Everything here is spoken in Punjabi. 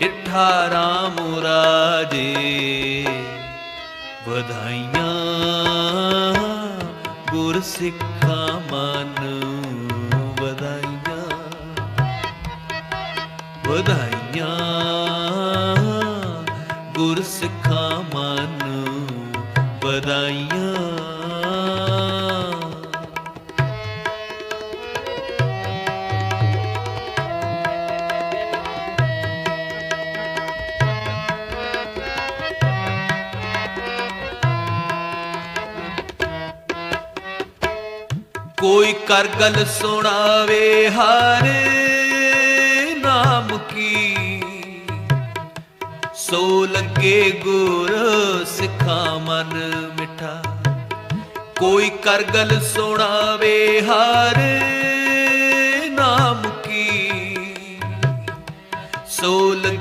ਇਠਾ ਰਾਮ ਰਾਜੇ ਵਧਾਈਆਂ ਗੁਰ ਸਿੱਖਾਂ ਮਨ ਵਧਾਈਆਂ ਵਧਾਈਆਂ ਗੁਰ ਸਿੱਖਾਂ ਮਨ ਵਧਾਈਆਂ। ਕੋਈ ਕਰਗਲ ਸੁਣਾਵੇ, ਹਰ ਨਾਮ ਕੀ। ਸੋ ਲੱਗੇ ਗੁਰ ਸਿੱਖਾ ਮਨ ਮਿਠਾ। ਕੋਈ ਕਰਗਲ ਸੁਣਾਵੇ, ਹਰ ਨਾਮ ਕੀ। ਸੋ ਲੱਗੇ